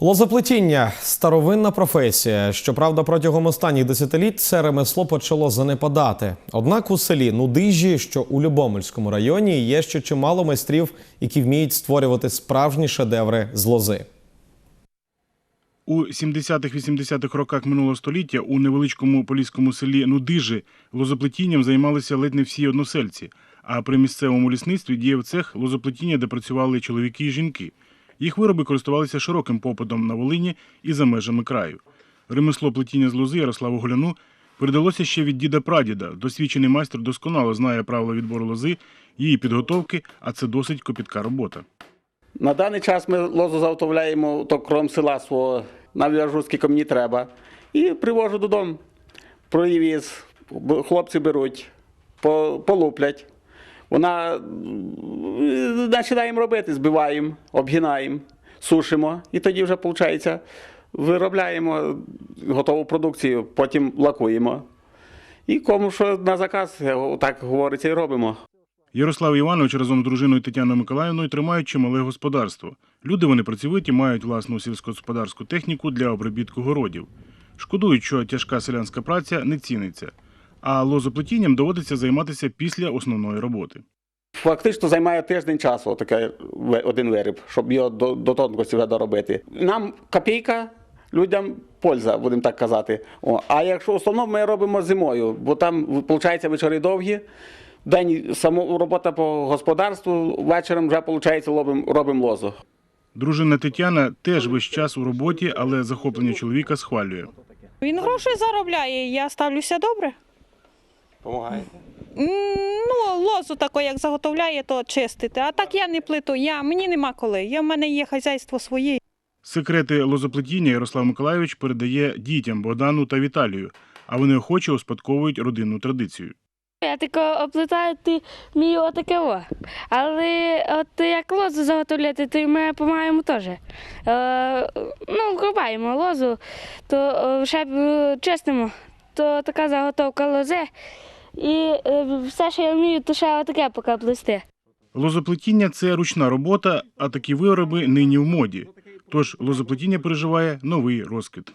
Лозоплетіння старовинна професія. Щоправда, протягом останніх десятиліть це ремесло почало занепадати. Однак у селі Нудижі, що у Любомельському районі, є ще чимало майстрів, які вміють створювати справжні шедеври з лози. У 70-80-х роках минулого століття у невеличкому поліському селі Нудижи лозоплетінням займалися ледь не всі односельці, а при місцевому лісництві діяв цех лозоплетіння, де працювали чоловіки і жінки. Їх вироби користувалися широким попитом на Волині і за межами краю. Ремесло плетіння з лози Ярославу Голяну передалося ще від діда-прадіда. Досвідчений майстер досконало знає правила відбору лози, її підготовки, а це досить копітка робота. На даний час ми лозу заготовляємо то кром села свого, нав'яжу, скільки мені треба. І привожу додому. Привіз, хлопці беруть, полуплять. Вона м, починаємо робити, збиваємо, обгинаємо, сушимо. І тоді вже, виходить, виробляємо готову продукцію, потім лакуємо. І кому що на заказ, так говориться, і робимо. Ярослав Іванович разом з дружиною Тетяною Миколаївною тримають чимале господарство. Люди вони працьовиті, мають власну сільськогосподарську техніку для обробітку городів. Шкодують, що тяжка селянська праця не ціниться, а лозоплетінням доводиться займатися після основної роботи. Фактично займає тиждень часу таке один виріб, щоб його до, до тонкості вже доробити. Нам копійка, людям польза, будемо так казати. О, а якщо в основному ми робимо зимою, бо там виходить вечори довгі. День само робота по господарству, вечором вже виходить, робимо, робимо лозу. Дружина Тетяна теж весь час у роботі, але захоплення чоловіка схвалює. Він гроші заробляє, я ставлюся добре. Помагаєте? Ну, лозу таку, як заготовляє, то чистити. А так я не плиту, я, мені нема коли. Я, в мене є хазяйство своє. Секрети лозоплетіння Ярослав Миколаївич передає дітям Богдану та Віталію, а вони охоче успадковують родинну традицію. Я тако оплетаю, ти вмію отаке во. Але от як лозу заготовляти, то ми допомагаємо теж. Е, ну, копаємо лозу, то е, ще е, чистимо, то така заготовка лози. І е, все, що я вмію, то ще отаке поки плести. Лозоплетіння це ручна робота, а такі вироби нині в моді. Тож лозоплетіння переживає новий розквіт.